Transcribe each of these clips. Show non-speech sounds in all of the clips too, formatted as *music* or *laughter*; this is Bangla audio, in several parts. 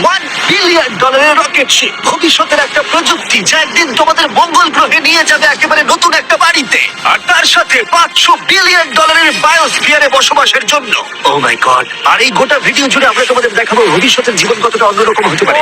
ওয়ান বিলিয়ন ডলারের রকেট শিপ ভবিষ্যতের একটা প্রযুক্তি যা একদিন তোমাদের মঙ্গল গ্রহে নিয়ে যাবে একেবারে নতুন একটা বাড়িতে। আর তার সাথে পাঁচশো বিলিয়ন ডলারের বায়োস্ফিয়ারে বসবাসের জন্য। ও মাই গড আর এই গোটা ভিডিও জুড়ে আমরা তোমাদের দেখাবো ভবিষ্যতের জীবন কতটা অন্যরকম হতে পারে।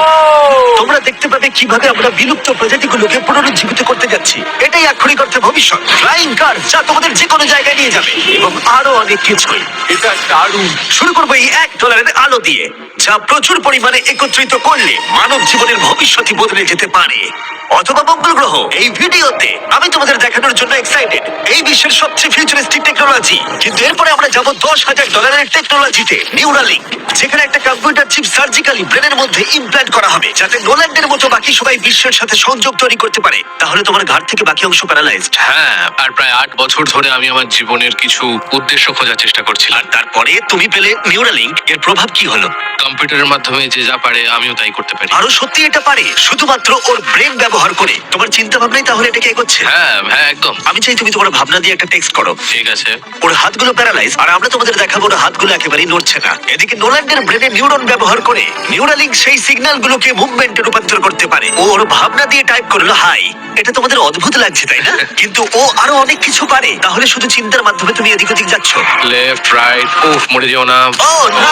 তোমরা দেখতে পাবে কীভাবে আমরা বিলুপ্ত প্রজাতিগুলোকে পুনরুজ্জীবিত করতে যাচ্ছি। এটাই এক্ষুনি করতে ভবিষ্যৎ। ফ্লাইং কার যা তোমাদের যে কোনো জায়গায় নিয়ে যাবে। এবং আরও অনেক কিছুই এটা দারুণ। শুরু করব এই এক ডলারের আলো দিয়ে যা প্রচুর পরিমাণে একত্রিত করলে মানব জীবনের ভবিষ্যৎই বদলে যেতে পারে। অথবা মঙ্গল গ্রহ এই ভিডিওতে আমি তোমাদের দেখানোর জন্য এক্সাইটেড এই বিশ্বের সবচেয়ে ফিউচারিস্টিক টেকনোলজি কিন্তু এরপরে আমরা যাব দশ হাজার ডলারের টেকনোলজিতে নিউরালিঙ্ক যেখানে একটা কম্পিউটার চিপ সার্জিক্যালি ব্রেনের মধ্যে ইমপ্ল্যান্ট করা হবে যাতে নোল্যান্ডের মতো বাকি সবাই বিশ্বের সাথে সংযোগ তৈরি করতে পারে। তাহলে তোমার ঘাট থেকে বাকি অংশ প্যারালাইজড হ্যাঁ আর প্রায় আট বছর ধরে আমি আমার জীবনের কিছু উদ্দেশ্য খোঁজার চেষ্টা করছিলাম। আর তারপরে তুমি পেলে নিউরালিঙ্ক এর প্রভাব কি হলো? কম্পিউটারের মাধ্যমে যে যা পারে আমিও তাই করতে পারি। আরও সত্যি এটা পারে শুধুমাত্র ওর ব্রেন ব্যবহার করে। তোমার চিন্তা ভাবনাই তাহলে এটাকে এগোচ্ছে? হ্যাঁ হ্যাঁ একদম। আমি চাই তুমি তোমার ভাবনা দিয়ে একটা টেক্সট করো। ঠিক আছে। ওর হাতগুলো প্যারালাইজ আর আমরা তোমাদের দেখাবো ওর হাতগুলো একেবারেই নড়ছে না। এদিকে নোল্যান্ডের ব্রেনে নিউরন ব্যবহার করে নিউরালিঙ্ক সেই সিগন্যাল গুলোকে মুভমেন্টে রূপান্তর করতে পারে। ও ওর ভাবনা দিয়ে টাইপ করল হাই এটা তোমাদের অদ্ভুত লাগছে তাই না? *laughs* কিন্তু ও আরও অনেক কিছু পারে। তাহলে শুধু চিন্তার মাধ্যমে তুমি এদিক ওদিক যাচ্ছ? লেফট রাইট উফ মরে যেও না। ও না।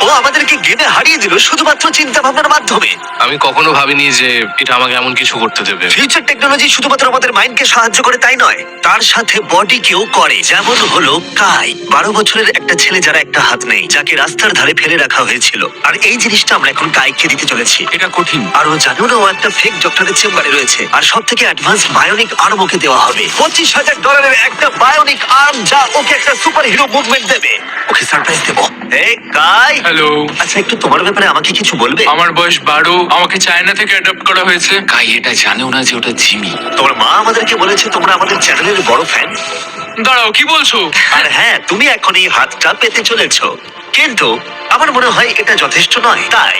ও আমাদেরকে গেমে হারিয়ে দিল শুধুমাত্র চিন্তা ভাবনার মাধ্যমে? আমি কখনো ভাবিনি যে এটা আমাকে এমন কিছু করতে দেবে। ফিউচার টেকনোলজি শুধুমাত্র আমাদের মাইন্ডকে সাহায্য করে তাই নয় তার সাথে বডিকেও করে। যেমন হলো কাই বারো বছরের একটা ছেলে যারা একটা হাত নেই যাকে রাস্তার ধারে ফেলে রাখা হয়েছিল। আর এই জিনিসটা আমরা এখন কাইকে দিতে চলেছি। এটা কঠিন। আর ও জানেও না ও একটা ফেক ডক্টরের চেম্বারে রয়েছে। আর সব থেকে অ্যাডভান্স বায়োনিক আর্ম ওকে দেওয়া হবে। পঁচিশ হাজার ডলারের একটা বায়োনিক আর্ম যা ওকে একটা সুপার হিরো মুভমেন্ট দেবে। ওকে সারপ্রাইজ দেবো। এই কাই হ্যালো আচ্ছা একটু তোমার ব্যাপারে আমাকে কিছু বলবে? আমার বয়স বারো আমাকে চায়না থেকে অ্যাডপ্ট করা হয়েছে। কাই এটা জানেও না যে ওটা জিমি? তোমার মা আমাদেরকে বলেছে তোমরা আমাদের চ্যানেলের বড় ফ্যান দাঁড়াও কি বলছো? আর হ্যাঁ তুমি এখন এই হাতটা পেতে চলেছ। কিন্তু আমার মনে হয় এটা যথেষ্ট নয়। তাই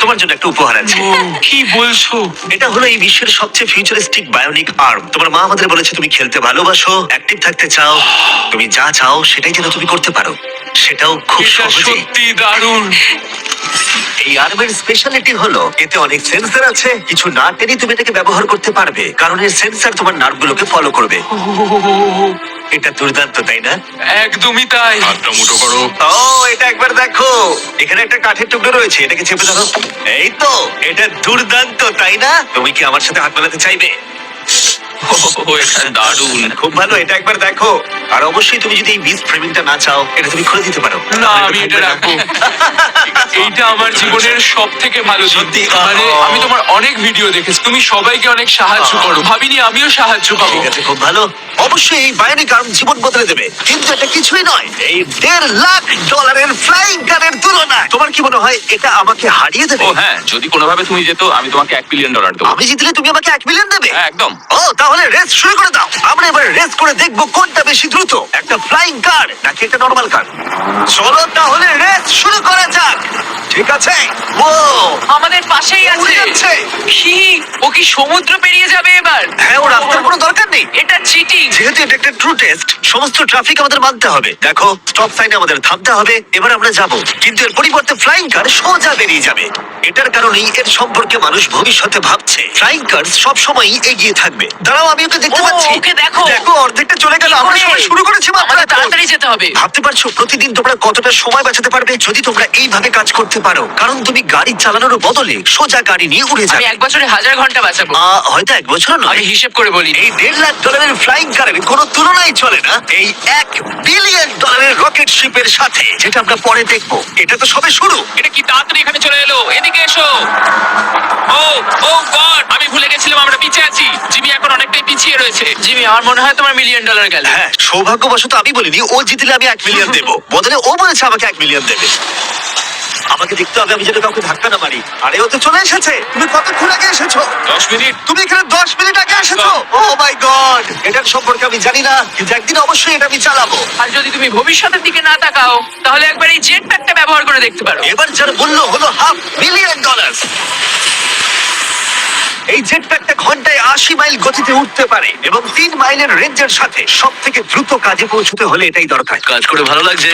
তোমার জন্য একটা উপহার আছে। ও, কি বলছো? এটা হলো এই বিশ্বের সবচেয়ে ফিউচারিস্টিক বায়োনিক আর্ম তোমার মা আমাদের বলেছে তুমি খেলতে ভালোবাসো অ্যাক্টিভ থাকতে চাও তুমি যা চাও সেটাই যেন তুমি করতে পারো। সেটাও খুব এটা সহজে সত্যি দারুণ। এই আর্মের স্পেশালিটি হলো এতে অনেক সেন্সর আছে কিছু না টেনে তুমি এটাকে ব্যবহার করতে পারবে কারণ এর সেন্সর তোমার নার্ভগুলোকে ফলো করবে। এটা দুর্দান্ত তাই না? একদমই তাই। হাতটা মুঠো করো। ও এটা একবার দেখো। এখানে একটা কাঠের টুকরো রয়েছে এটাকে চেপে ধরো। এই তো এটা দুর্দান্ত তাই না? তুমি কি আমার সাথে হাত মেলাতে চাইবে? *laughs* ও এটা দারুণ। খুব ভালো এটা একবার দেখো। আর অবশ্যই তুমি যদি এই বিচ ফ্রেমিংটা না চাও এটা তুমি খুলে দিতে পারো। না আমি এটা রাখব। এইটা আমার জীবনের সব থেকে ভালো সত্যি? মানে আমি তোমার অনেক ভিডিও দেখেছি। তুমি সবাইকে অনেক সাহায্য করো। ভাবিনি আমিও সাহায্য পাবো। ঠিক আছে খুব ভালো। অবশ্যই এই বায়োনিক আর্ম জীবন বদলে দেবে। কিন্তু এটা কিছুই নয়। এই দেড় লাখ ডলারের ফ্লাইং কারের তুলনায়। তোমার কি মনে হয় এটা আমাকে হারিয়ে দেবে? ও হ্যাঁ যদি কোনোভাবে তুমি যেত আমি তোমাকে এক বিলিয়ন ডলার দেবো। আমি জিতলে তুমি আমাকে এক মিলিয়ন দেবে? হ্যাঁ একদম। ও তাহলে রেস শুরু করে দাও। আমরা এবার রেস করে দেখব কোনটা বেশি দ্রুত। একটা ফ্লাইং কার নাকি একটা নর্মাল কার চলো তাহলে রেস শুরু করা যাক। ঠিক আছে? ও আমাদের পাশেই উড়ে আছে কি ও কি সমুদ্র পেরিয়ে যাবে এবার? হ্যাঁ ও রাস্তার কোনো দরকার নেই। এটা চিটিং যেহেতু এটা একটা ট্রু টেস্ট সমস্ত ট্রাফিক আমাদের মানতে হবে। দেখো স্টপ সাইনে আমাদের থামতে হবে এবার আমরা যাব। কিন্তু এর পরিবর্তে ফ্লাইং কার সোজা বেরিয়ে যাবে। এটার কারণেই এর সম্পর্কে মানুষ ভবিষ্যতে ভাবছে। ফ্লাইং কার সব সময় এগিয়ে থাকবে। দাঁড়াও আমি ওকে দেখতে ও, পাচ্ছি। ওকে দেখো। দেখো অর্ধেকটা চলে গেল আমরা করে? সবাই শুরু করেছি মাত্র আমাদের এখন। তাড়াতাড়ি যেতে হবে। ভাবতে পারছ প্রতিদিন তোমরা কতটা সময় বাঁচাতে পারবে যদি তোমরা এইভাবে কাজ করতে পারো? কারণ তুমি গাড়ি চালানোর বদলে সোজা গাড়ি নিয়ে উড়ে আমি যাবে। এক বছরে হাজার ঘণ্টা বাঁচাবো। আহ, হয়তো এক বছর নয়। হিসেব করে বলি এই দেড় লাখ ডলারের ফ্লাইং কারের কোনো তুলনাই চলে না এই এক বিলিয়ন ডলারের রকেট শিপের সাথে যেটা আমরা পরে দেখব। এটা তো সবে শুরু। এটা কি তাড়াতাড়ি এখানে চলে এলো? এদিকে এসো। ও ও গড আমি ভুলে গেছিলাম আমরা পিছিয়ে আছি। জিমি এখন অনেকটাই পিছিয়ে রয়েছে। জিমি আমার মনে হয় তোমার মিলিয়ন ডলার গেল। হ্যাঁ সৌভাগ্যবশত আমি বলিনি ও জিতলে আমি এক মিলিয়ন দেবো। *laughs* বদলে ও বলেছে আমাকে এক মিলিয়ন দেবে। আমাকে দেখতে হবে আমি যেন কাউকে ধাক্কা না মারি। আরে ও তো চলে এসেছে তুমি কতক্ষণ আগে এসেছ? দশ মিনিট। তুমি এখানে দশ মিনিট আগে এসেছ? ও মাই গড এটার সম্পর্কে আমি জানি না কিন্তু একদিন অবশ্যই এটা আমি চালাবো। আর যদি তুমি ভবিষ্যতের দিকে না তাকাও তাহলে একবার এই জেট প্যাকটা ব্যবহার করে দেখতে পারো। এবার যার মূল্য হলো হাফ মিলিয়ন ডলার এই জেট প্যাকটা ঘন্টায় আশি মাইল গতিতে উঠতে পারে এবং তিন মাইলের রেঞ্জের সাথে সব থেকে দ্রুত কাজে পৌঁছতে হলে এটাই দরকার। কাজ করে ভালো লাগছে।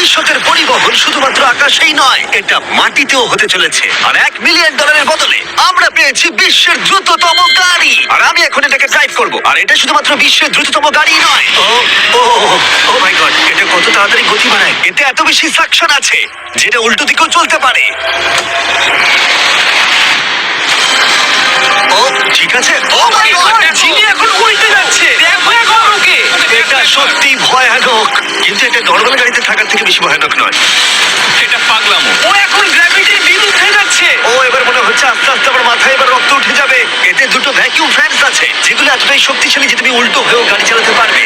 পরিবহন শুধুমাত্র আকাশেই নয় এটা মাটিতেও হতে চলেছে। আর এক মিলিয়ন ডলারের বদলে আমরা পেয়েছি বিশ্বের দ্রুততম গাড়ি। আর আমি এখন এটাকে ড্রাইভ করব। আর এটা শুধুমাত্র বিশ্বের দ্রুততম গাড়ি নয়। ও ও ও মাই গড এটা কত তাড়াতাড়ি গতি বাড়ায়। এতে এত বেশি সাকশন আছে যেটা উল্টো দিকেও চলতে পারে। ও ঠিক আছে। ও মাই গড জিমি এখন উল্টে যাচ্ছে। দেখো। এখন ওকে। এটা সত্যি ভয়ানক। কিন্তু এটা থেকে বেশি ভয়ানক নয়। এটা পাগলাম। ও এখন গ্র্যাভিটির বিরুদ্ধে যাচ্ছে। ও এবার মনে হচ্ছে আস্তে আস্তে আমার মাথায় এবার রক্ত উঠে যাবে। এতে দুটো ভ্যাকিউম ফ্যানস আছে যেগুলো এতটাই শক্তিশালী যে তুমি উল্টো হয়েও গাড়ি চালাতে পারবে।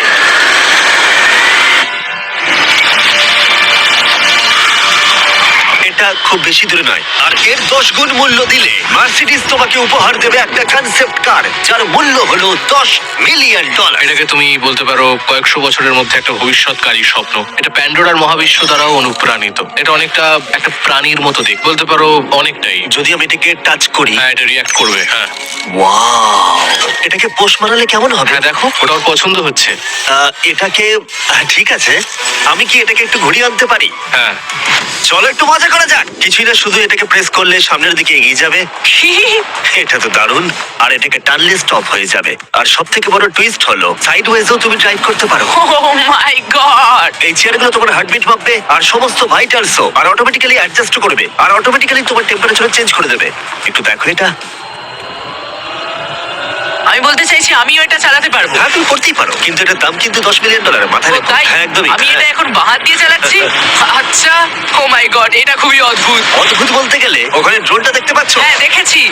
এটা খুব বেশি দূরে নয়। আর এর দশ গুণ মূল্য দিলে মার্সিডিজ তোমাকে উপহার দেবে একটা কনসেপ্ট কার যার মূল্য হলো দশ মিলিয়ন ডলার এটাকে তুমি বলতে পারো কয়েকশো বছরের মধ্যে একটা ভবিষ্যৎকারী স্বপ্ন। এটা প্যান্ডোরার মহাবিশ্ব দ্বারাও অনুপ্রাণিত। এটা অনেকটা একটা প্রাণীর মতো দিক। বলতে পারো অনেকটাই। যদি আমি এটাকে টাচ করি। হ্যাঁ এটা রিয়াক্ট করবে হ্যাঁ। ওয়াও এটাকে পোষ মানালে কেমন হবে? হ্যাঁ দেখো ওটা ওর পছন্দ হচ্ছে। আহ, এটাকে আহ, ঠিক আছে। আমি কি এটাকে একটু ঘুরিয়ে আনতে পারি? হ্যাঁ। চলো একটু মজা করা যাক। কিছুই না শুধু এটাকে প্রেস করলে সামনের দিকে এগিয়ে যাবে। *laughs* এটা তো দারুণ। আর এটাকে টানলে স্টপ হয়ে যাবে। আর সব থেকে বড় টুইস্ট হলো সাইড ওয়েজও তুমি ড্রাইভ করতে পারো। ও মাই গড এই চেয়ারগুলো তোমার হার্টবিট মাপবে আর সমস্ত ভাইটালসও আর অটোমেটিক্যালি অ্যাডজাস্ট করবে। আর অটোমেটিক্যালি তোমার টেম্পারেচার চেঞ্জ করে দেবে। একটু দেখো এটা। আমি বলতে চাইছি আমিও এটা চালাতে পারব। হ্যাঁ তুমি করতেই পারো কিন্তু এটার দাম কিন্তু দশ মিলিয়ন ডলার মাথায় ও রাখো। তাই? হ্যাঁ একদমই। আমি এটা। এখন বাহাত দিয়ে চালাচ্ছি। আচ্ছা ও মাই গড এটা খুবই অদ্ভুত। অদ্ভুত বলতে গেলে ওখানে ড্রোনটা দেখতে পাচ্ছ? হ্যাঁ দেখেছি।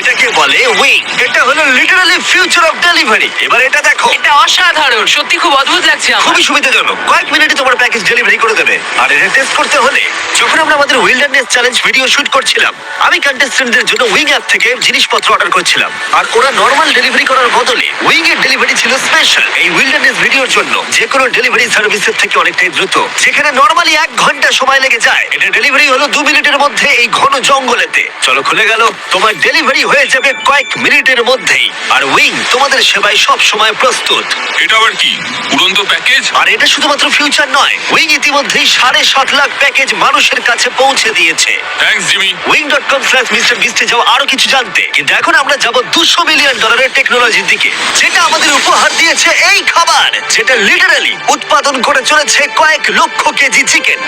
এটাকে বলে উইং। এটা হলো লিটারালি ফিউচার অফ ডেলিভারি এবার এটা দেখো। এটা অসাধারণ। সত্যি খুব অদ্ভুত লাগছে আমার। খুবই সুবিধাজনক। কয়েক মিনিটে তোমার প্যাকেজ ডেলিভারি করে দেবে। আর এটা টেস্ট করতে হলে যখন আমরা আমাদের উইল্ডারনেস চ্যালেঞ্জ ভিডিও শুট করছিলাম আমি কন্টেস্টেন্টদের জন্য উইং অ্যাপ থেকে জিনিসপত্র অর্ডার করছিলাম। আর ওরা নর্মাল ডেলিভারি করার বদলে উইং এর ডেলিভারি ছিল স্পেশাল এই উইল্ডারনেস ভিডিওর জন্য যে কোনো ডেলিভারি সার্ভিসের থেকে অনেকটাই দ্রুত। যেখানে নর্মালি এক ঘণ্টা সময় লেগে যায়। এটা ডেলিভারি হলো দু মিনিটের মধ্যে এই ঘন জঙ্গলেতে। চলো খুলে গেল। তোমার ডেলিভারি হয়ে যাবে কয়েক মিনিটের মধ্যেই। আর উইং তোমাদের সেবায় সব সময় প্রস্তুত। এটা আবার কি? উড়ন্ত প্যাকেজ আর এটা শুধুমাত্র ফিউচার নয়। উইং ইতিমধ্যেই সাড়ে সাত লাখ প্যাকেজ মানুষের কাছে পৌঁছে দিয়েছে। Thanks Jimmy wing dot com slash mister বিস্টে যাও আরও কিছু জানতে। কিন্তু এখন আমরা যাব দুশো মিলিয়ন ডলারের টেকনোলজির দিকে যেটা আমাদের উপহার দিয়েছে এই খাবার যেটা লিটারালি উৎপাদন করে চলেছে কয়েক লক্ষ কেজি চিকেন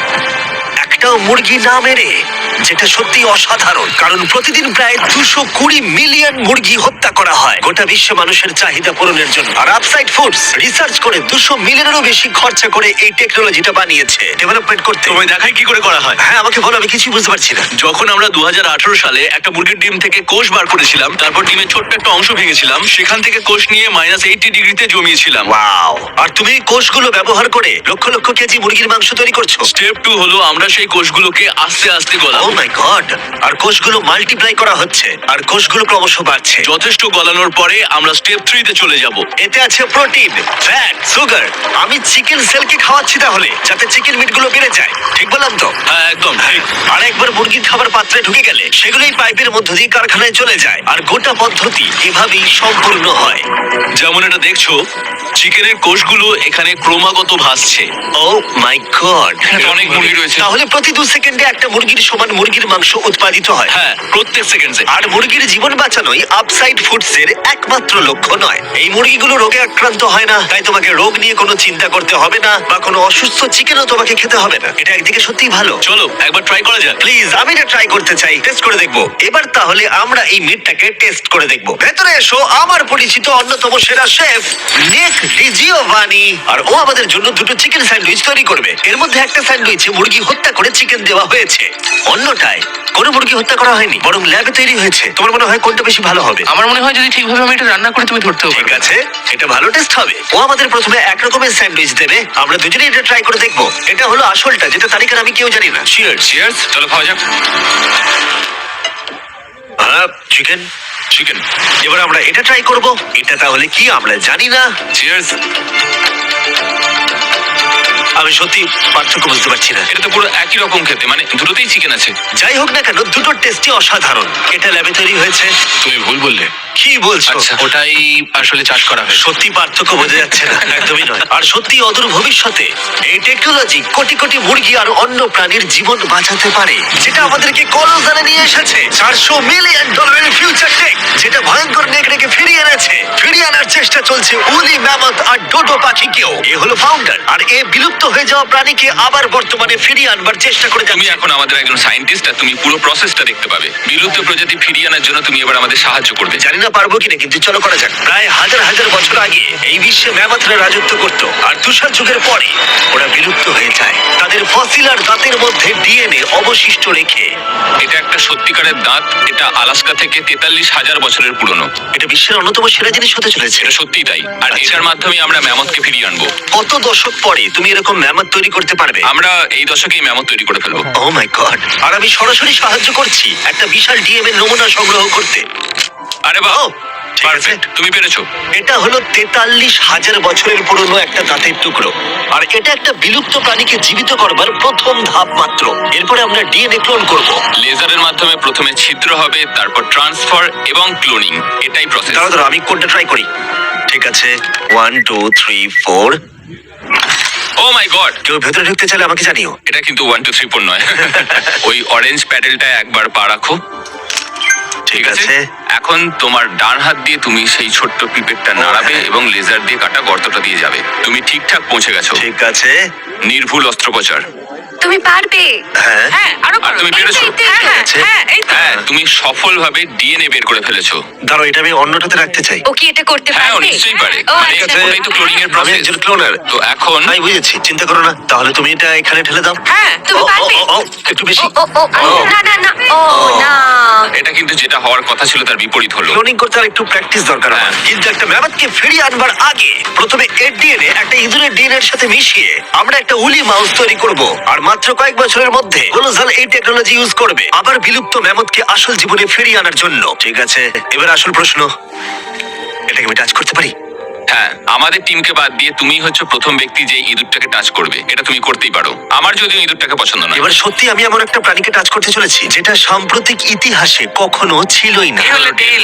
একটাও মুরগি না মেরে যেটা সত্যি অসাধারণ কারণ প্রতিদিন প্রায় দুশো কুড়ি মিলিয়ন মুরগি হত্যা করা হয় গোটা বিশ্বে মানুষের চাহিদা পূরণের জন্য। আর আপসাইড ফুডস রিসার্চ করে দুশো মিলিয়নেরও বেশি খরচা করে এই টেকনোলজিটা বানিয়েছে। ডেভেলপমেন্ট করতে। তোমায় দেখাই কি করে করা হয়। হ্যাঁ আমাকে বলো আমি কিছুই বুঝতে পারছি না। যখন আমরা দু হাজার আঠারো সালে একটা মুরগির ডিম থেকে কোষ বার করেছিলাম তারপর ডিমের ছোট্ট একটা অংশ ভেঙেছিলাম সেখান থেকে কোষ নিয়ে মাইনাস এইটি ডিগ্রিতে জমিয়েছিলাম। ওয়াও আর তুমি এই কোষগুলো ব্যবহার করে লক্ষ লক্ষ কেজি মুরগির মাংস তৈরি করছ। স্টেপ টু হলো আমরা সেই কোষগুলোকে আস্তে আস্তে ও গলাবো মাই গড আর কোষগুলো মাল্টিপ্লাই করা হচ্ছে। আর কোষগুলো ক্রমশ বাড়ছে। যথেষ্ট গলানোর পরে আমরা স্টেপ থ্রিতে চলে যাব। এতে আছে প্রোটিন ফ্যাট সুগার আমি চিকেন সেলকে খাওয়াচ্ছি তাহলে যাতে চিকেন মিটগুলো বেড়ে যায়। ঠিক বললাম তো? হ্যাঁ একদম ঠিক। আর একবার মুরগির খাবার পাত্রে ঢুকে গেলে সেগুলোই পাইপের মধ্য দিয়ে কারখানায় চলে যায়। আর গোটা পদ্ধতি এভাবেই সম্পূর্ণ হয়। যেমন এটা দেখছ চিকেনের কোষগুলো এখানে ক্রমাগত ভাসছে। ও মাই গড এখানে অনেক মুরগি রয়েছে। তাহলে প্রতি দু সেকেন্ডে একটা মুরগির সমান মুরগির মাংস উৎপাদিত হয়। হ্যাঁ প্রত্যেক সেকেন্ডে। আর মুরগির জীবন বাঁচানোই আপসাইড ফুডস এর একমাত্র লক্ষ্য নয়। এই মুরগিগুলো রোগে আক্রান্ত হয় না তাই তোমাকে রোগ নিয়ে কোনো চিন্তা করতে হবে না বা কোনো অসুস্থ চিকেনও তোমাকে খেতে হবে না। এটা একদিকে সত্যিই ভালো। চলো একবার ট্রাই করা যাক। প্লিজ আমি এটা ট্রাই করতে চাই। টেস্ট করে দেখব। এবার তাহলে আমরা এই মিটটাকে টেস্ট করে দেখব। ভেতরে এসো আমার পরিচিত অন্যতম সেরা শেফ নিক ডিজিওভানি আর ও আমাদের জন্য দুটো চিকেন স্যান্ডউইচ তৈরি করবে। এর মধ্যে একটা স্যান্ডউইচে মুরগি হত্যা করে চিকেন দেওয়া হয়েছে। অন্যটায় কোনো মুরগি হত্যা করা হয়নি বরং ল্যাবে তৈরি হয়েছে। তোমার মনে হয় কোনটা বেশি ভালো হবে? আমার মনে হয় যদি ঠিকভাবে আমি এটা রান্না করে তুমি ধরতেও ঠিক পারবে। আছে এটা ভালো টেস্ট হবে। ও আমাদের প্রথমে এক রকমের স্যান্ডউইচ দেবে। আমরা দুজনেই এটা ট্রাই করে দেখব। এটা হলো আসলটা যেটা তালিকার আমি কেউ জানি না। চিয়ার্স চিয়ার্স চলো খাওয়া যাক। চিকেন চিকেন এবার আমরা এটা ট্রাই করব। এটা তাহলে কি আমরা জানি না। চিয়ার্স আমি সত্যি পার্থক্য বুঝতে পারছি না। এটা তো পুরো একই রকম খেতে মানে দুটোতেই চিকেন আছে। যাই হোক না কেন দুটো টেস্টই অসাধারণ। এটা ল্যাবে তৈরি হয়েছে। তুমি ভুল বললে। কি বলছো? আচ্ছা। ওটাই আসলে চাষ করা হয়েছে। সত্যি পার্থক্য বোঝা যাচ্ছে না একদমই নয়। আর সত্যি অদূর ভবিষ্যতে এই টেকনোলজি কোটি কোটি মুরগি আর অন্য প্রাণীর জীবন বাঁচাতে পারে যেটা আমাদেরকে কলজানে নিয়ে এসেছে। চারশো মিলিয়ন ডলারের ফিউচার টেক যেটা ভয়ঙ্কর নেকড়েকে ফিরিয়ে এনেছে। ফিরিয়ে আনার চেষ্টা চলছে উলি ম্যামথ আর ডোডো পাখিকেও। এ হলো ফাউন্ডার আর এ বিলুপ্ত হয়ে যাওয়া প্রাণীকে আবার বর্তমানে ফিরিয়ে আনবার চেষ্টা করে তুমি এখন আমাদের একজন সায়েন্টিস্ট আর তুমি পুরো প্রসেসটা দেখতে পাবে। বিলুপ্ত প্রজাতি ফিরিয়ে আনার জন্য তুমি এবার আমাদের সাহায্য করবে। জানি না পারব কিনা কিন্তু চলো করা যাক। প্রায় হাজার হাজার বছর আগে এই বিশ্বে ম্যামথরা রাজত্ব করত আর তুষার যুগের পরে ওরা বিলুপ্ত হয়ে যায়। তাদের ফসিল আর দাঁতের মধ্যে ডিএনএ অবশিষ্ট রেখে এটা একটা সত্যিকারের দাঁত এটা আলাস্কা থেকে তেতাল্লিশ হাজার বছরের পুরনো। এটা বিশ্বের অন্যতম সেরা জিনিস হতে চলেছে। এটা সত্যিই তাই। আর আচ্ছা। এটার মাধ্যমে আমরা ম্যামথকে ফিরিয়ে আনব। কত দশক পরে তুমি এরকম ম্যামথ তৈরি করতে পারবে। আমরা এই দশকেই ম্যামথ তৈরি করে ফেলব। ও মাই গড আর আমি সরাসরি সাহায্য করছি একটা বিশাল ডিএম এর নমুনা সংগ্রহ করতে। আরে বাহ! ও, ঠিক আছে। পারফেক্ট তুমি পেরেছ। এটা হলো তেতাল্লিশ হাজার বছরের পুরনো একটা দাঁতের টুকরো। আর এটা একটা বিলুপ্ত প্রাণীকে জীবিত করবার প্রথম ধাপ মাত্র। এরপরে আমরা ডিএনএ ক্লোন করব। লেজারের মাধ্যমে প্রথমে ছিদ্র হবে তারপর ট্রান্সফার এবং ক্লোনিং এটাই প্রসেস দাঁড়া দাঁড়া আমি কোনটা ট্রাই করি। ঠিক আছে। One two three four oh my god কেউ ভেতরে ঢুকতে চাইলে আমাকে জানিও। এটা কিন্তু ওয়ান টু থ্রি ফোর নয়। ওই অরেঞ্জ প্যাডেলটা একবার পা রাখো। ঠিক আছে? এখন তোমার ডান হাত দিয়ে তুমি সেই ছোট্ট পিপেটটা নাড়াবে হ্যাঁ। এবং লেজার দিয়ে কাটা গর্তটা দিয়ে যাবে। তুমি ঠিকঠাক পৌঁছে গেছো। ঠিক আছে। নির্ভুল অস্ত্রোপচার। তুমি পারবে। হ্যাঁ। হ্যাঁ আরও তুমি পেরেছ? এই তো, এই তো, হ্যাঁ। হ্যাঁ এই তো। হ্যাঁ তুমি সফলভাবে ডিএনএ বের করে ফেলেছো। দাঁড়ো এটা আমি অন্যটাতে রাখতে চাই। ও কি এটা করতে হ্যাঁ ও পারবে? নিশ্চয়ই পারে। ও মানে আচ্ছা। ওটাই তো ক্লোনিং এর আমি প্রসেস একজন ক্লোনার তো এখন আমি বুঝেছি চিন্তা করো না। তাহলে তুমি এটা এখানে ঠেলে দাও। হ্যাঁ তুমি ও, ও, পারবে। ও, ও, একটু বেশি। ও ও ও না না না ও না। এটা কিন্তু যেটা হওয়ার কথা ছিল তার বিপরীত হলো। ক্লোনিং করতে আর একটু প্র্যাকটিস দরকার আমার। কিন্তু একটা ম্যামথকে ফিরিয়ে আনবার আগে প্রথমে এর ডিএনএ একটা ইঁদুরের ডিএনএ এর সাথে মিশিয়ে আমরা একটা উলি মাউস তৈরি করব। আর মাত্র কয়েক বছরের মধ্যে গোলোজাল এই টেকনোলজি ইউজ করবে। আবার বিলুপ্ত ম্যামথকে আসল জীবনে ফিরিয়ে আনার জন্য। ঠিক আছে এবার আসল প্রশ্ন। এটাকে আমি টাচ করতে পারি? হ্যাঁ আমাদের টিমকে বাদ দিয়ে তুমি হচ্ছে প্রথম ব্যক্তি যে ইঁদুরটাকে টাচ করবে। এটা তুমি করতেই পারো। আমার যদিও ইঁদুরটাকে পছন্দ নয়। এবার সত্যি আমি এমন একটা প্রাণীকে টাচ করতে চলেছি যেটা সাম্প্রতিক ইতিহাসে কখনো ছিলই না।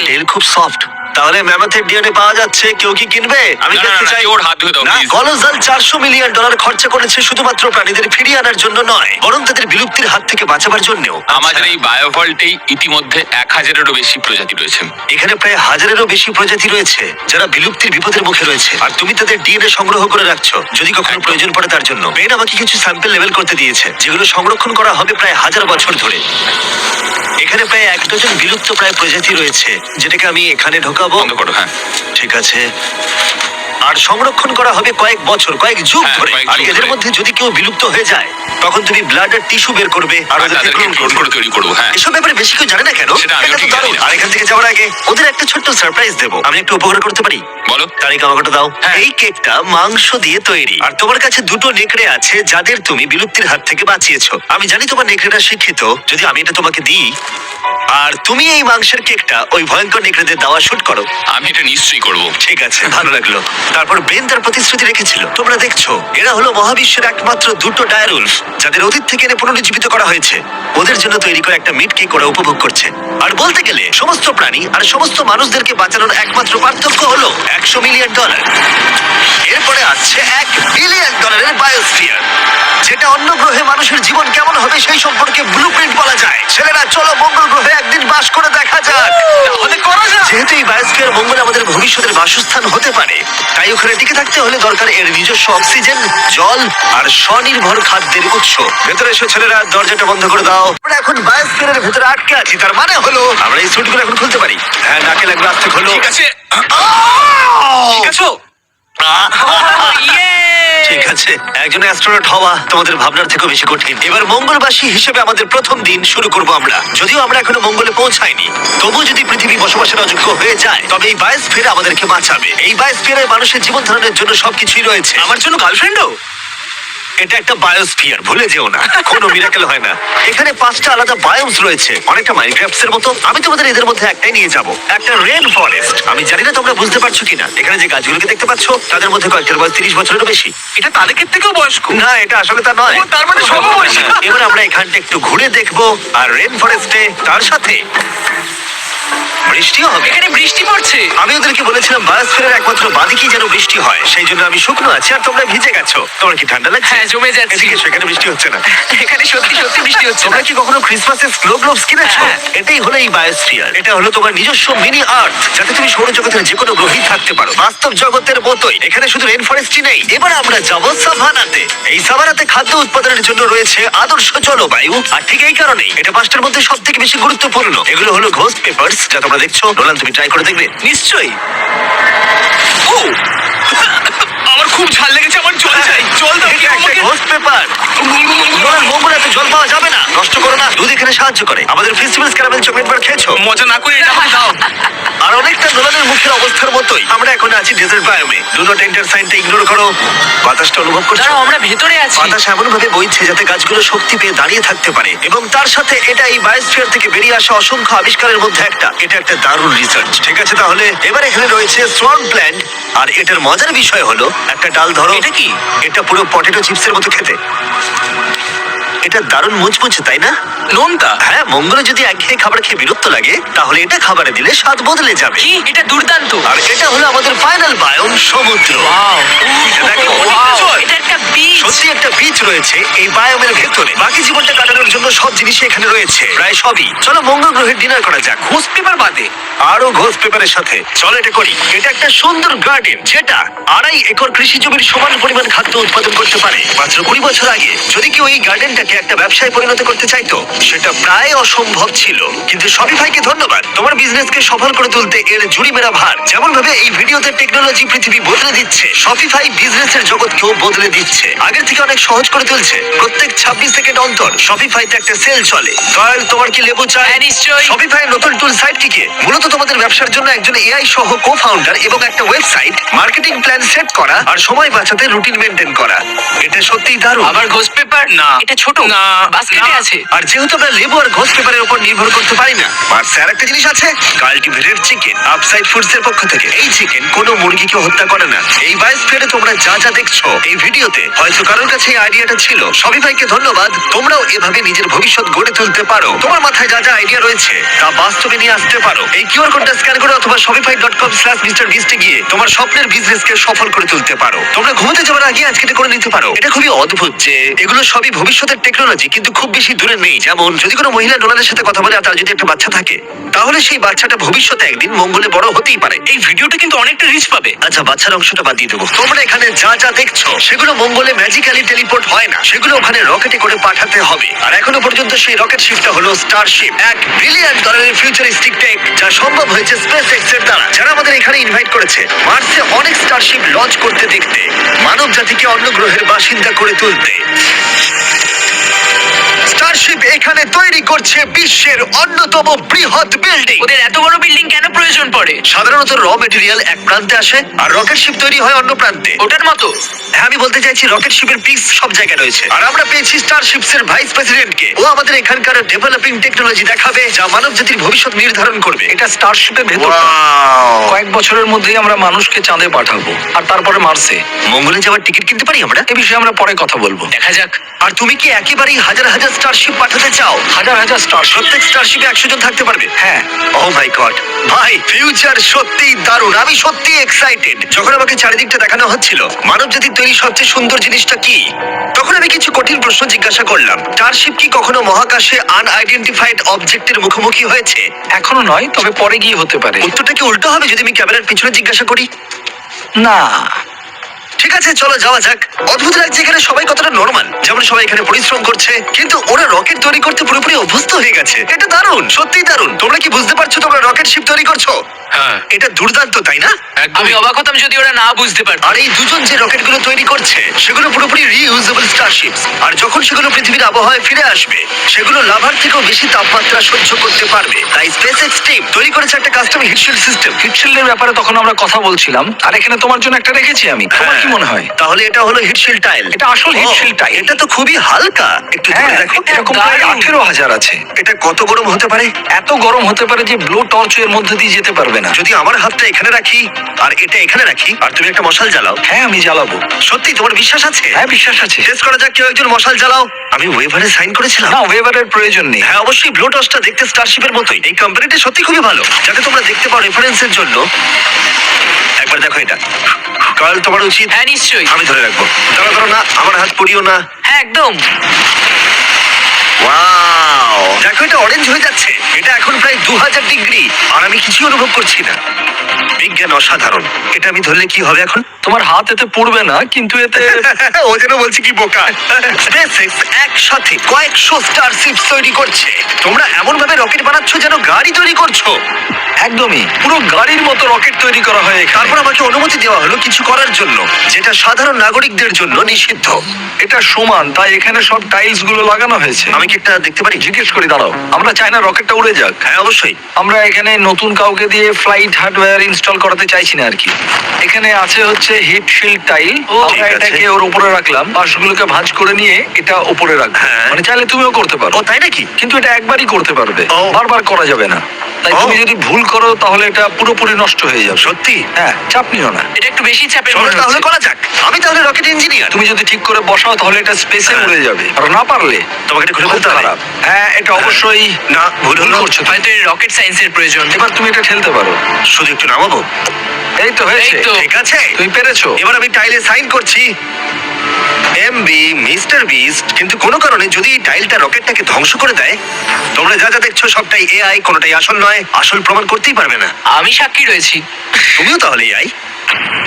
ডেল খুব সফট তাহলে ম্যামথের ডিএনএ পাওয়া যাচ্ছে কেউ কি কিনবে? আমি দেখতে চাই। ওর হাত ধুয়ে দাও, না please। কলোজাল চারশো মিলিয়ন ডলার খরচা করেছে শুধুমাত্র প্রাণীদের ফিরিয়ে আনার জন্য নয় বরং তাদের বিলুপ্তির হাত থেকে বাঁচাবার জন্যও। আমাদের এই বায়োভল্টেই ইতিমধ্যে এক হাজারেরও বেশি প্রজাতি রয়েছে। এখানে প্রায় হাজারেরও বেশি প্রজাতি রয়েছে যারা বিলুপ্তির বিপদের মুখে রয়েছে। আর তুমি তাদের ডিএনএ সংগ্রহ করে রাখছো যদি কখনো একদম। প্রয়োজন পড়ে তার জন্য। বেন আমাকে কিছু স্যাম্পল লেভেল করতে দিয়েছে যেগুলো সংরক্ষণ করা হবে প্রায় হাজার বছর ধরে। এখানে প্রায় এক ডজন বিলুপ্ত প্রায় প্রজাতি রয়েছে যেটাকে আমি এখানে ঢোকাবো বন্ধ করো হ্যাঁ। ঠিক আছে। আর সংরক্ষণ করা হবে কয়েক বছর কয়েক যুগ হ্যাঁ, ধরে। কয়েক আর যুগ এদের ধরে। মধ্যে যদি কেউ বিলুপ্ত হয়ে যায় তখন তুমি ব্লাড আর টিস্যু বের করবে আর আর ওদেরকে তাদেরকে clone ক্লোন করবে। করে তৈরি করব হ্যাঁ। এসব ব্যাপারে বেশি কেউ জানে না কেন? সেটা আমিও এটা তো ঠিক জানি দারুণ। না। আর এখান থেকে যাওয়ার আগে ওদের একটা ছোট্ট সারপ্রাইজ দেবো। আমি একটু উপকার করতে পারি? বলো। তারিখ আমাকে দাও। হ্যাঁ। এই কেকটা মাংস দিয়ে তৈরি। আর তোমার কাছে দুটো নেকড়ে আছে যাদের তুমি বিলুপ্তির হাত থেকে বাঁচিয়েছো। আমি জানি তোমার নেকড়েরা শিক্ষিত। যদি আমি এটা তোমাকে দিই আর তুমি এই মাংসের কেকটা ওই ভয়ঙ্কর নেকড়েদের দেওয়া শুট করো। আমি এটা নিশ্চয়ই করব। ঠিক আছে ভালো লাগল। তারপর বেন তার প্রতিশ্রুতি রেখেছিল। তোমরা দেখছ এরা হলো মহাবিশ্বের একমাত্র দুটো ডায়ারুলফ যাদের অতীত থেকে এনে পুনরুজ্জীবিত করা হয়েছে। ওদের জন্য তৈরি করা একটা মিট কেক ওরা উপভোগ করছে। আর বলতে গেলে সমস্ত প্রাণী আর সমস্ত মানুষদেরকে বাঁচানোর একমাত্র পার্থক্য হলো একশো মিলিয়ন ডলার। এরপরে আসছে এক বিলিয়ন ডলারের বায়োস্ফিয়ার। যেটা অন্য গ্রহে মানুষের জীবন কেমন হবে সেই সম্পর্কে ব্লু বলা যায়। ছেলেরা চলো মঙ্গল গ্রহে একদিন বাস করে দেখা যাক। যেহেতু এই বায়োস্ফিয়ার মঙ্গল আমাদের ভবিষ্যতের বাসস্থান হতে পারে তাই ওখানে টিকে থাকতে হলে দরকার এর নিজস্ব অক্সিজেন জল আর স্বনির্ভর খাদ্যের উৎস। ভেতরে এসো ছেলেরা দরজাটা বন্ধ করে দাও। আমরা এখন বায়োস্ফিয়ারের ভেতরে আটকে আছি তার মানে হলো আমরা এই স্যুটগুলো এখন খুলতে পারি। হ্যাঁ নাকে লাগবে আসতে খুলো। ঠিক আছে ঠিক আছে ঠিক আছে একজন অ্যাস্ট্রোনট হওয়া তোমাদের ভাবনার থেকেও বেশি কঠিন। এবার মঙ্গলবাসী হিসেবে আমাদের প্রথম দিন শুরু করব আমরা। যদিও আমরা এখনও মঙ্গলে পৌঁছাইনি। তবু যদি পৃথিবী বসবাসের অযোগ্য হয়ে যায়, তবে এই বায়োস্ফিয়ার আমাদেরকে বাঁচাবে। এই বায়োস্ফিয়ারে মানুষের জীবন ধারণের জন্য সবকিছুই রয়েছে। আমার জন্য গার্লফ্রেন্ডও এটা একটা বায়োস্ফিয়ার ভুলে যেও না। কোনো মিরাকেল হয় না। এখানে পাঁচটা আলাদা বায়োমস রয়েছে। অনেকটা মাইনক্রাফটস এর মতো। আমি তোমাদের এদের মধ্যে একটাই নিয়ে যাব। একটা রেন ফরেস্ট আমি জানি না তোমরা বুঝতে পারছ কিনা। এখানে যে গাছগুলোকে দেখতে পাচ্ছ তাদের মধ্যে কয়েকটার বয়স তিরিশ বছরেরও বেশি। এটা তাদেকের থেকেও বয়স্ক? না এটা আসলে তা নয়। ও, তার মানে সমবয়সী। এবার আমরা এখানটা একটু ঘুরে দেখব আর রেন ফরেস্টে তার সাথে বৃষ্টিও হবে। এখানে বৃষ্টি পড়ছে। আমি ওদেরকে বলেছিলাম বায়োস্ফিয়ারের একমাত্র বাদিকেই যেন বৃষ্টি হয়। সেই জন্য আমি শুকনো আছি আর তোমরা ভিজে গেছো। তোমার কি ঠান্ডা লাগছে? হ্যাঁ, জমে যাচ্ছি। এদিকে এসো, বৃষ্টি হচ্ছে না। এখানে সত্যি সত্যি বৃষ্টি হচ্ছে তোমরা কি কখনো ক্রিসমাসের স্নো গ্লোবস কিনেছো? হ্যাঁ। এটাই হলো এই বায়োস্ফিয়ার এটা হলো তোমার নিজস্ব মিনি আর্থ যাতে তুমি সৌরজগতের যে কোনো গ্রহেই থাকতে পারো। বাস্তব জগতের মতোই। এখানে শুধু রেন ফরেস্টই নেই। এবার আমরা যাব সাভানাতে এই সাভানাতে খাদ্য উৎপাদনের জন্য রয়েছে আদর্শ জলবায়ু। আর ঠিক এই কারণেই এটা পাঁচটার মধ্যে সব থেকে বেশি গুরুত্বপূর্ণ। এগুলো হলো ঘোস্ট পেপার্স যা তোমরা দেখছ নোলান তুমি ট্রাই করে দেখবে। নিশ্চয়ই। ও! আমার খুব ঝাল লেগেছে আমার জল চাই। জল দাও এটা কেউ একটা আমাকে ঘোস্ট পেপার নোলান মঙ্গলাতে জল পাওয়া যাবে না। নষ্ট করো না দুধ এখানে সাহায্য করে। আমাদের ফেস্টিভ্যালস ক্যারামেল চকলেট বার খেয়েছো? মজা না করে এটা দাও। *laughs* আর অনেকটা নোলানের মুখের অবস্থার মতোই। আমরা এখন আছি ডেজার্ট বায়োমে ডু নট সাইনটা ইগনোর করো। বাতাসটা অনুভব করছ? দাঁড়াও আমরা ভেতরে আছি। বাতাস এমন ভাবে বইছে যাতে গাছগুলো শক্তি পেয়ে দাঁড়িয়ে থাকতে পারে। এবং তার সাথে এটা এই বায়োস্ফিয়ার থেকে বেরিয়ে আসা অসংখ্য আবিষ্কারের মধ্যে একটা। এটা একটা দারুণ রিসার্চ ঠিক আছে? তাহলে এবার এখানে রয়েছে সোয়ান প্ল্যান্ট আর এটার মজার বিষয় হলো একটা ডাল ধরো। এটা কি? এটা পুরো পটেটো চিপসের মতো খেতে। এটা দারুণ মুচমুচে তাই না? নোনতা হ্যাঁ মঙ্গলে যদি একঘেয়ে খাবার খেয়ে বিরক্ত লাগে তাহলে এটা খাবারে দিলে স্বাদ বদলে যাবে। কি? এটা দুর্দান্ত। আর এটা হলো আমাদের ফাইনাল বায়ন সমুদ্র। এটা দেখো, Wow, এটা একটা বিচ সত্যি একটা বিচ রয়েছে এই বায়োমের ভেতরে। বাকি জীবনটা কাটানোর জন্য সব জিনিসই এখানে রয়েছে প্রায় সবই। চলো মঙ্গল গ্রহে ডিনার করা যাক। ঘোষ পেপার বাদে আরও ঘোষ পেপারের সাথে। চলো এটা করি। এটা একটা সুন্দর গার্ডেন যেটা আড়াই একর কৃষি জমির সমান পরিমাণ খাদ্য উৎপাদন করতে পারে। মাত্র কুড়ি বছর আগে যদি কেউ এই গার্ডেনটাকে একটা ব্যবসায় পরিণত করতে চাইতো সেটা প্রায় অসম্ভব ছিল। কিন্তু শপিফাইকে ধন্যবাদ। তোমার বিজনেসকে সফল করে তুলতে এর জুড়ি মেরা ভার। যেমন ভাবে এই ভিডিওতে টেকনোলজি পৃথিবী বদলে দিচ্ছে শপিফাই বিজনেসের জগৎকেও বদলে দিচ্ছে। আগের থেকে অনেক সহজ করে তুলছে। প্রত্যেক ছাব্বিশ সেকেন্ড অন্তর শপিফাইতে একটা সেল চলে। কার্ল তোমার কি লেবু চাই? হ্যাঁ, নিশ্চয়ই। শপিফাই নতুন টুল সাইটটিকে মূলত তোমাদের ব্যবসার জন্য একজন এআই সহ কো ফাউন্ডার এবং একটা ওয়েবসাইট মার্কেটিং প্ল্যান সেট করা আর সময় বাঁচাতে রুটিন মেনটেন করা। এটা সত্যিই দারুণ। আবার ঘোষ পেপার না। এটা ছোট। না। বাস্কেটে। আছে। আর যেহেতু লেবু আর ঘোষ পেপারের উপর নির্ভর করতে পারি না। আর স্যার একটা জিনিস আছে, কাল্টিভেটেড চিকেন, আপসাইড ফুডস এর পক্ষ থেকে। এই চিকেন কোনো মুরগিকে হত্যা করে না। এই বায়োস্ফিয়ারে তোমরা যা যা দেখছ, এই ভিডিওতে হয়তো কারোর কাছে এই আইডিয়াটা ছিল। ভাইকে ধন্যবাদ, তোমরাও এভাবে নিজের ভবিষ্যৎ গড়ে তুলতে পারো। তোমার মাথায় যা যা আইডিয়া রয়েছে, তা বাস্তবে নিয়ে আসতে পারো। এই কিউআর কোডটা স্ক্যান করে অথবা ডট কম স্ল্যাশ মিস্টার বিস্টে গিয়ে তোমার স্বপ্নের বিজনেসকে সফল করে তুলতে পারো। তোমরা ঘুমোতে যাওয়ার আগে আজকে করে নিতে পারো। এটা খুবই অদ্ভুত যে এগুলো সবই ভবিষ্যতের টেকনোলজি কিন্তু খুব বেশি দূরে নেই। যেমন যদি কোনো মহিলা ডোনারের সাথে কথা বলে তার যদি একটা বাচ্চা থাকে, তাহলে সেই বাচ্চাটা ভবিষ্যতে একদিন মঙ্গলে বড় হতেই পারে। এই ভিডিওটা কিন্তু অনেকটা রিচ পাবে। আচ্ছা বাচ্চার অংশটা বাদ দিয়ে দেবো। তোমরা এখানে যা যা দেখছ, সেগুলো মঙ্গলে ম্যাজিক্যালি টেলিপোর্ট হয় না। সেগুলো ওখানে রকেটে করে পাঠাতে হবে। আর এখনও পর্যন্ত সেই রকেট শিপটা হলো স্টারশিপ এক বিলিয়ন ডলারের ফিউচারিস্টিক টেক যা সম্ভব হয়েছে স্পেস এক্সের দ্বারা। যারা আমাদের এখানে ইনভাইট করেছে মার্সে অনেক স্টারশিপ লঞ্চ করতে দেখতে মানব জাতিকে অন্য গ্রহের বাসিন্দা করে তুলতে। স্টারশিপ এখানে তৈরি করছে বিশ্বের অন্যতম বৃহৎ বিল্ডিং ওদের এত বড় বিল্ডিং কেন প্রয়োজন পড়ে? সাধারণত র মেটেরিয়াল এক প্রান্তে আসে আর রকেট শিপ তৈরি হয় অন্য প্রান্তে। ওটার মতো। হ্যাঁ আমি বলতে চাইছি রকেট শিপের পিস সব জায়গায় রয়েছে। আর আমরা পেয়েছি স্টার শিপস এর ভাইস প্রেসিডেন্টকে ও আমাদের এখানকার ডেভেলপিং টেকনোলজি দেখাবে যা মানব জাতির ভবিষ্যৎ নির্ধারণ করবে। এটা স্টারশিপের ভেতর। কয়েক বছরের মধ্যেই আমরা মানুষকে চাঁদে পাঠাবো। আর তারপরে মার্সে মঙ্গলে যাওয়ার টিকিট কিনতে পারি আমরা? এ বিষয়ে আমরা পরে কথা বলব। দেখা যাক। আর তুমি কি একেবারেই হাজার হাজার স্টারশিপ পাঠাতে চাও? হাজার হাজার স্টারশিপ প্রত্যেক স্টারশিপে একশো জন থাকতে পারবে। হ্যাঁ। ও মাই গড ভাই ফিউচার সত্যি দারুণ। আমি সত্যি এক্সাইটেড যখন আমাকে চারিদিকটা দেখানো হচ্ছিল মানব জাতির তৈরি সবচেয়ে সুন্দর জিনিসটা কি? তখন আমি কিছু কঠিন প্রশ্ন জিজ্ঞাসা করলাম। স্টারশিপ কি কখনো মহাকাশে আনআইডেন্টিফাইড অবজেক্টের মুখোমুখি হয়েছে? এখনও নয় তবে পরে গিয়ে হতে পারে। উত্তরটা কি উল্টো হবে যদি আমি ক্যামেরার পিছনে জিজ্ঞাসা করি? না। ঠিক আছে, চলো যাওয়া যাক। অদ্ভুত লাগছে এখানে সবাই কতটা নর্মাল যেমন সবাই এখানে পরিশ্রম করছে, কিন্তু ওরা রকেট তৈরি করতে পুরোপুরি অভ্যস্ত হয়ে গেছে। এটা দারুণ সত্যি দারুণ। তোমরা কি বুঝতে পারছ তোমরা রকেট শিপ তৈরি করছ? হ্যাঁ। এটা দুর্দান্ত তাই না? আমি অবাক হতাম যদি ওরা না বুঝতে পারতো। আর এই দুজন যে রকেটগুলো তৈরি করছে সেগুলো পুরোপুরি রিইউজেবল স্টারশিপস আর যখন সেগুলো পৃথিবীর আবহাওয়ায় ফিরে আসবে সেগুলো লাভার থেকেও বেশি তাপমাত্রা সহ্য করতে পারবে। তাই স্পেস এক্স টিম তৈরি করেছে একটা কাস্টম হিটশিল্ড সিস্টেম হিটশিল্ডের ব্যাপারে তখন আমরা কথা বলছিলাম। আর এখানে তোমার জন্য একটা রেখেছি আমি। তোমার কি মনে হয়? তাহলে এটা হলো হিটশিল টাইল এটা আসল heat টাইল এটা তো খুবই হালকা। একটু ধরে হ্যাঁ দেখো। এরকম প্রায় আঠেরো হাজার আছে। এটা কত গরম হতে পারে? এত গরম হতে পারে যে ব্লো টর্চ এর মধ্যে দিয়ে যেতে পারবে না যদি আমার হাতটা এখানে রাখি আর এটা এখানে রাখি আর তুমি একটা মশাল জ্বালাও। হ্যাঁ আমি জ্বালাবো। সত্যি তোমার বিশ্বাস আছে? হ্যাঁ বিশ্বাস আছে। টেস্ট করা যাক কেউ একজন মশাল জ্বালাও। আমি ওয়েভারে সাইন করেছিলাম। না ওয়েবারের প্রয়োজন নেই। হ্যাঁ অবশ্যই ব্লু টসটা দেখতে স্টারশিপের মতোই। এই কোম্পানিটা সত্যি খুবই ভালো। যাতে তোমরা দেখতে পাও রেফারেন্সের জন্য একবার দেখো এটা। কাল তোমার উচিত। হ্যাঁ নিশ্চয়ই। আমি ধরে রাখব। দাঁড়া করো না আমার হাত পড়িও না। হ্যাঁ একদম। ওয়াও দেখো এটা অরেঞ্জ হয়ে যাচ্ছে। এটা এখন প্রায় দু হাজার ডিগ্রি আর আমি কিছুই অনুভব করছি না। বিজ্ঞান অসাধারণ। এটা আমি ধরলে কি হবে এখন? তোমার হাত এতে পড়বে না কিন্তু এতে *laughs* ও যেন বলছে কি বোকা। স্পেসএক্স একসাথে কয়েকশো স্টারশিপ তৈরি করছে। তোমরা এমন ভাবে রকেট বানাচ্ছ যেন গাড়ি তৈরি করছ। একদমই পুরো গাড়ির মতো রকেট তৈরি করা হয় এখানে। তারপর আমাকে অনুমতি দেওয়া হলো কিছু করার জন্য যেটা সাধারণ নাগরিকদের জন্য নিষিদ্ধ। এটা সমান তাই এখানে সব টাইলসগুলো লাগানো হয়েছে। আমি কি একটা দেখতে পারি? জিজ্ঞেস করি দাঁড়াও। আমরা চাই না রকেটটা উড়ে যাক। হ্যাঁ অবশ্যই। আমরা এখানে নতুন কাউকে দিয়ে ফ্লাইট হার্ডওয়্যার ইনস্টল করাতে চাইছি না আর কি। এখানে আছে হচ্ছে হিট শিল টাইল। আমরা আছে। এটাকে ওর উপরে রাখলাম। পাশগুলোকে ভাঁজ করে নিয়ে এটা উপরে রাখব। হ্যাঁ। মানে চাইলে তুমিও করতে পারো। ও তাই নাকি? কিন্তু এটা একবারই করতে পারবে। ও। বারবার করা যাবে না। তাই। তুমি যদি ভুল করো তাহলে এটা পুরোপুরি নষ্ট হয়ে যাবে। সত্যি? হ্যাঁ চাপ নিও না। এটা একটু বেশি চাপের চলো মনে তাহলে হচ্ছে। করা যাক। আমি তাহলে রকেট ইঞ্জিনিয়ার। তুমি যদি ঠিক করে বসাও তাহলে এটা স্পেসে হ্যাঁ। উড়ে যাবে। আর না পারলে তোমাকে এটা খুলে খুব বলতে হবে খারাপ। হ্যাঁ এটা অবশ্যই না ভুল ভুল হলো। করছ তুমি। হয়তো রকেট সায়েন্সের প্রয়োজন। এবার তুমি এটা ঠেলতে পারো। শুধু একটু নামাবো। এই তো হয়েছে। এই তো। ঠিক আছে। তুমি পেরেছ। এবার আমি টাইলে সাইন করছি। এমবি মিস্টার বিস্ট কিন্তু কোনো কারণে যদি এই টাইলটা রকেটটাকে ধ্বংস করে দেয় তোমরা যা যা দেখছ সবটাই এআই কোনোটাই আসল নয়। আসল প্রমাণ করতেই পারবে না। আমি সাক্ষী রয়েছি। তুমিও তাহলে এআই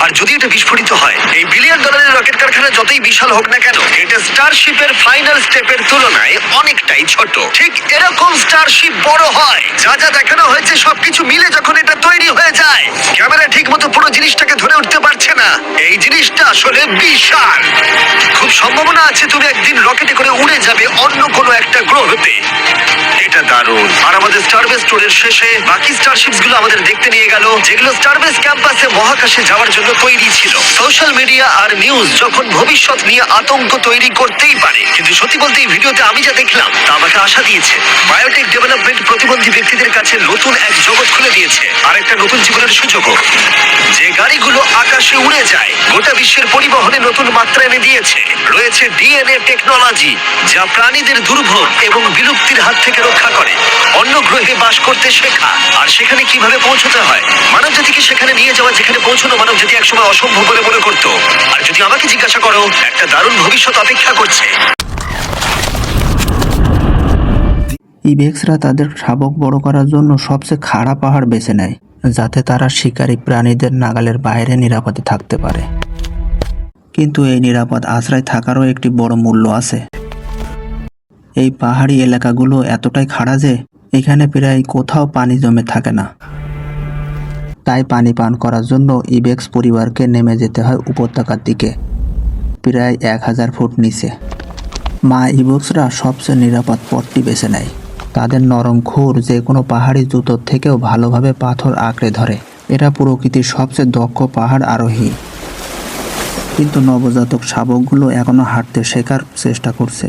আর যদি এটা বিস্ফোরিত হয়, এই বিলিয়ন ডলারের রকেট কারখানা যতই বিশাল হোক না কেন, এটা স্টারশিপের ফাইনাল স্টেপের তুলনায় অনেকটাই ছোট। ঠিক এরকম স্টারশিপ বড় হয়, যা যা দেখানো হয়েছে সবকিছু মিলে যখন এটা তৈরি হয়ে যায়, ক্যামেরা ঠিক মতো পুরো জিনিসটাকে ধরে উঠতে পারছে না। এই জিনিসটা আসলে বিশাল। খুব সম্ভাবনা আছে তুমি একদিন রকেটে করে উড়ে যাবে অন্য কোনো একটা গ্রহতে। এটা দারুণ। আর আমাদের স্টারবেস ট্যুরের শেষে বাকি স্টারশিপসগুলো আমাদের দেখতে নিয়ে গেল, যেগুলো স্টারবেস ক্যাম্পাসে মহাকাশে যাওয়ার জন্য তৈরি ছিল। সোশ্যাল মিডিয়া আর নিউজ যখন ভবিষ্যৎ নিয়ে আতঙ্ক তৈরি করতেই পারে। কিন্তু সত্যি বলতে এই ভিডিওতে আমি যা দেখলাম, তা আমাকে আশা দিয়েছে। বায়োটেক ডেভেলপমেন্ট প্রতিবন্ধী ব্যক্তিদের কাছে নতুন এক জগৎ খুলে দিয়েছে। আর একটা নতুন জীবনের সুযোগও। যে গাড়িগুলো আকাশে উড়ে যায়, গোটা বিশ্বের পরিবহনে নতুন মাত্রা এনে দিয়েছে। রয়েছে ডিএনএ টেকনোলজি যা প্রাণীদের দুর্ভোগ এবং বিলুপ্তির হাত থেকে রক্ষা করে। অন্য গ্রহে বাস করতে শেখা। আর সেখানে কীভাবে পৌঁছতে হয়? মানব জাতিকে সেখানে নিয়ে যাওয়া, যেখানে পৌঁছানো মানব জাতি একসময় অসম্ভব বলে মনে করতো, আর যদি আমাকে জিজ্ঞাসা করো, একটা দারুণ ভবিষ্যৎ অপেক্ষা করছে। ইবেক্সরা তাদের শাবক বড় করার জন্য সবচেয়ে খাড়া পাহাড় বেছে নেয়, যাতে তারা শিকারী প্রাণীদের নাগালের বাইরে নিরাপদে থাকতে পারে। কিন্তু এই নিরাপদ আশ্রয় থাকারও একটি বড় মূল্য আছে। এই পাহাড়ি এলাকাগুলো এতটাই খাড়া যে, এখানে প্রায় কোথাও পানি জমে থাকে না। তাই পানি পান করার জন্য ইবেক্স পরিবারকে নেমে যেতে হয় উপত্যকার দিকে, প্রায় এক হাজার ফুট নিচে। মা ইবক্সরা সবচেয়ে নিরাপদ পথটি বেছে নেয়। তাদের নরম খুর যে কোনো পাহাড়ি জুতোর থেকেও ভালোভাবে পাথর আঁকড়ে ধরে। এরা প্রকৃতির সবচেয়ে দক্ষ পাহাড় আরোহী। কিন্তু নবজাতক শাবকগুলো এখনও হাঁটতে শেখার চেষ্টা করছে।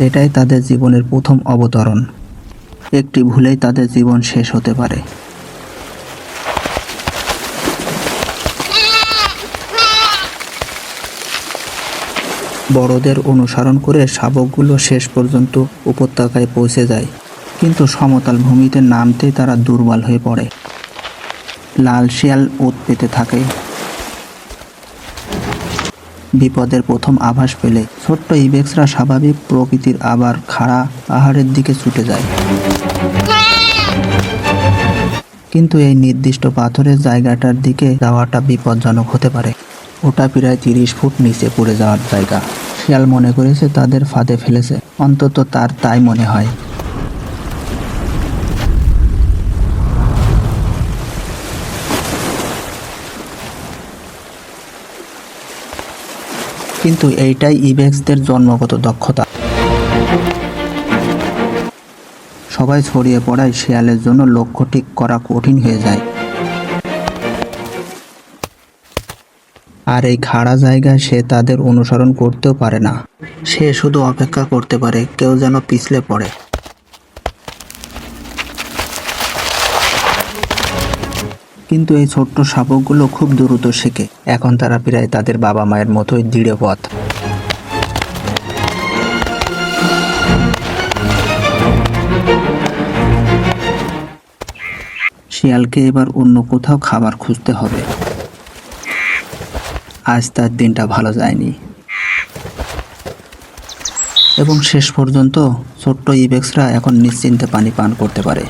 এটাই তাদের জীবনের প্রথম অবতরণ। একটি ভুলেই তাদের জীবন শেষ হতে পারে। বড়দের অনুসরণ করে শাবকগুলো শেষ পর্যন্ত উপত্যকায় পৌঁছে যায়। কিন্তু সমতল ভূমিতে নামতেই তারা দুর্বল হয়ে পড়ে। লাল শিয়াল ওত পেতে থাকে। বিপদের প্রথম আভাস পেলে ছোট্ট ইবেক্সরা স্বাভাবিক প্রকৃতির আবার খাড়া পাহাড়ের দিকে ছুটে যায়। কিন্তু এই নির্দিষ্ট পাথরের জায়গাটার দিকে যাওয়াটা বিপজ্জনক হতে পারে। ওটা প্রায় তিরিশ ফুট নিচে পড়ে যাওয়ার জায়গা। শিয়াল মনে করেছে তাদের ফাঁদে ফেলেছে। অন্তত তার তাই মনে হয়। কিন্তু এইটাই ইভেক্সদের জন্মগত দক্ষতা। সবাই ছড়িয়ে পড়ায় শেয়ালের জন্য লক্ষ্য ঠিক করা কঠিন হয়ে যায়। আর এই খাড়া জায়গায় সে তাদের অনুসরণ করতেও পারে না। সে শুধু অপেক্ষা করতে পারে, কেউ যেন পিছলে পড়ে। কিন্তু এই ছোট্ট শাবকগুলো খুব দ্রুত শেখে। এখন তারা প্রায় তাদের বাবা মায়ের মতোই দৃঢ় পথ। শিয়ালকে এবার অন্য কোথাও খাবার খুঁজতে হবে। আজ তার দিনটা ভালো যায়নি। এবং শেষ পর্যন্ত ছোট্ট ইবেক্সরা এখন নিশ্চিন্তে পানি পান করতে পারে।